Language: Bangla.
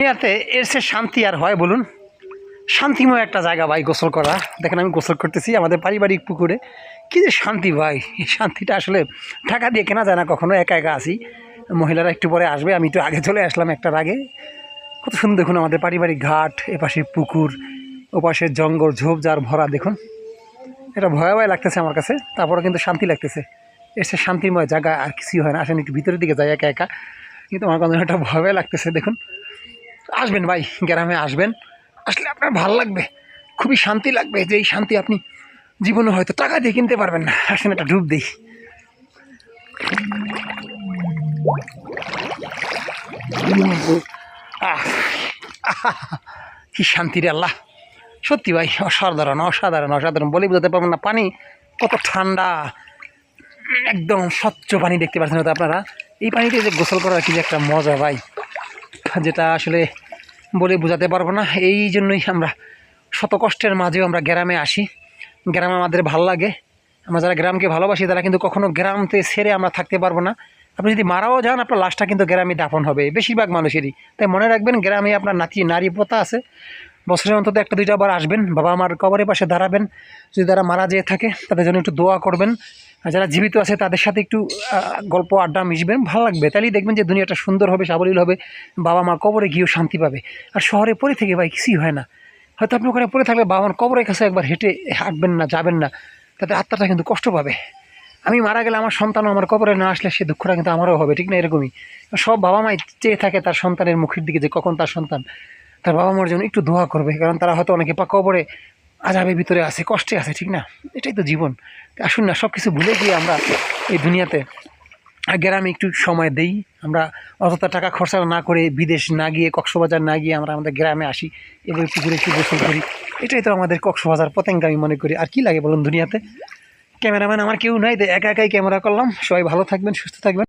দুনিয়াতে এর সে শান্তি আর হয় বলুন? শান্তিময় একটা জায়গা ভাই গোসল করা। দেখেন আমি গোসল করতেছি আমাদের পারিবারিক পুকুরে। কী যে শান্তি ভাই, এই শান্তিটা আসলে টাকা দিয়ে কেনা যায় না, কখনো একা একা আসি মহিলারা একটু পরে আসবে, আমি একটু আগে চলে আসলাম একটার আগে। কত সুন্দর দেখুন আমাদের পারিবারিক ঘাট এপাশে পুকুর ওপাশে জঙ্গল ঝোপঝাড় ভরা দেখুন। এটা ভয় ভয় লাগতেছে আমার কাছে তারপরে কিন্তু শান্তি লাগতেছে। এসে শান্তিময় জায়গা আর কিছুই হয় না। আসেন একটু ভিতরের দিকে যাই একা একা। কিন্তু আমার কোনো একটা ভয় লাগতেছে দেখুন। আসবেন ভাই, গ্রামে আসবেন। আসলে আপনার ভালো লাগবে, খুবই শান্তি লাগবে যে এই শান্তি আপনি জীবনে হয়তো টাকা দিয়ে কিনতে পারবেন না। আসেন একটা ডুব দিই। কি শান্তি রে আল্লাহ। সত্যি ভাই, অসাধারণ অসাধারণ অসাধারণ। বলে বোঝাতে পারবেন না, পানি কত ঠান্ডা। একদম স্বচ্ছ পানি দেখতে পাচ্ছেন হয়তো আপনারা। এই পানিতে যে গোসল করার কি একটা মজা ভাই। যেটা আসলে বলে বোঝাতে পারব না। এই জন্যই আমরা শত কষ্টের মাঝেও আমরা গ্রামে আসি। গ্রামে আমাদের ভালো লাগে। আমরা যারা গ্রামকে ভালোবাসি, তারা কিন্তু কখনও গ্রামতে সেরে আমরা থাকতে পারব না। আপনি যদি মারাও যান, আপনার লাশটা কিন্তু গ্রামে দাফন হবে, বেশিরভাগ মানুষেরই। তাই মনে রাখবেন, গ্রামে আপনার নাতি নারী পোতা আছে। বছরের অন্তত একটা দুইটা বার আসবেন, বাবা মার কবরের পাশে দাঁড়াবেন। যদি তারা মারা যেয়ে থাকে, তাদের জন্য একটু দোয়া করবেন। আর যারা জীবিত আছে, তাদের সাথে একটু গল্প, আড্ডা মিশবেন। ভালো লাগবে। তাহলেই দেখবেন যে দুনিয়াটা সুন্দর হবে, সাবলীল হবে, বাবা মা কবরে গিয়েও শান্তি পাবে। আর শহরে পড়ে থেকে ভাই, কিছুই হয় না। হয়তো আপনি ওখানে পড়ে থাকলে বাবা মার কবরের কাছে একবার হেঁটে হাঁটবেন না, যাবেন না। তাতে আত্মাটা কিন্তু কষ্ট পাবে। আমি মারা গেলে আমার সন্তানও আমার কবরে না আসলে সে দুঃখটা কিন্তু আমারও হবে, ঠিক না? এরকমই। সব বাবা মাই চেয়ে থাকে তার সন্তানের মুখের দিকে যে কখন তার সন্তান তার বাবা মার জন্য একটু দোয়া করবে, কারণ তারা হয়তো অনেকে পা কবরে আজাবের ভিতরে আছে, কষ্টে আছে, ঠিক না? এটাই তো জীবন। আসুন না সব কিছু ভুলে গিয়ে আমরা এই দুনিয়াতে গ্রামে একটু সময় দেই। আমরা অতটা টাকা খরচা না করে বিদেশ না গিয়ে, কক্সবাজার না গিয়ে আমরা আমাদের গ্রামে আসি এবার পুকুরে একটু গোসল করি। এটাই তো আমাদের কক্সবাজার পতেঙ্গা, আমি মনে করি। আর কি লাগে বলুন দুনিয়াতে? ক্যামেরাম্যান আমার কেউ নাই একা একাই ক্যামেরা করলাম। সবাই ভালো থাকবেন, সুস্থ থাকবেন।